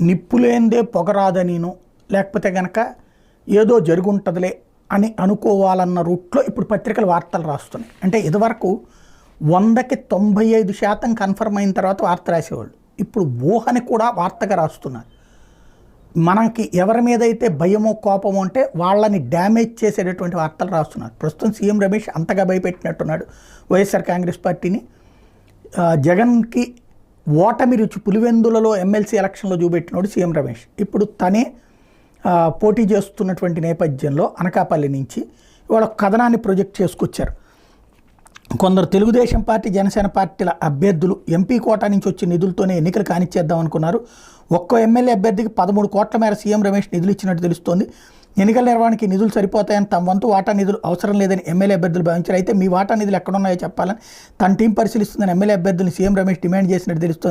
నిప్పులేందే పొగరాదనీను లేకపోతే గనక ఏదో జరుగుంటుందిలే అని అనుకోవాలన్న రూట్లో ఇప్పుడు పత్రికలు వార్తలు రాస్తున్నాయి. అంటే ఇదివరకు వందకి తొంభై ఐదు శాతం కన్ఫర్మ్ అయిన తర్వాత వార్త రాసేవాళ్ళు. ఇప్పుడు ఊహని కూడా వార్తగా రాస్తున్నారు. మనకి ఎవరి మీద అయితే భయమో కోపమో అంటే వాళ్ళని డ్యామేజ్ చేసేటటువంటి వార్తలు రాస్తున్నారు. ప్రస్తుతం సీఎం రమేష్ అంతగా భయపెట్టినట్టున్నాడు. వైఎస్ఆర్ కాంగ్రెస్ పార్టీని జగన్కి ఓటమి రుచి పులివెందులలో ఎమ్మెల్సీ ఎలక్షన్లో చూపెట్టినోడు సీఎం రమేష్. ఇప్పుడు తనే పోటీ చేస్తున్నటువంటి నేపథ్యంలో అనకాపల్లి నుంచి ఇవాళ కథనాన్ని ప్రొజెక్ట్ చేసుకొచ్చారు. కొందరు తెలుగుదేశం పార్టీ జనసేన పార్టీల అభ్యర్థులు ఎంపీ కోటా నుంచి వచ్చే నిధులతోనే ఎన్నికలు కానిచ్చేద్దాం అనుకున్నారు. ఒక్కో ఎమ్మెల్యే అభ్యర్థికి పదమూడు కోట్ల మేర సీఎం రమేష్ నిధులు ఇచ్చినట్టు తెలుస్తోంది. ఎన్నికల నిర్వహణకి నిధులు సరిపోతాయని తమ వంతు వాటా నిధులు అవసరం లేదని ఎమ్మెల్యే అభ్యర్థులు భావించారు. అయితే మీ వాటా నిధులు ఎక్కడున్నాయో చెప్పాలని తన టీం పరిశీలిస్తుందని ఎమ్మెల్యే అభ్యర్థులు సీఎం రమేష్ డిమాండ్ చేసినట్టు తెలుస్తోంది.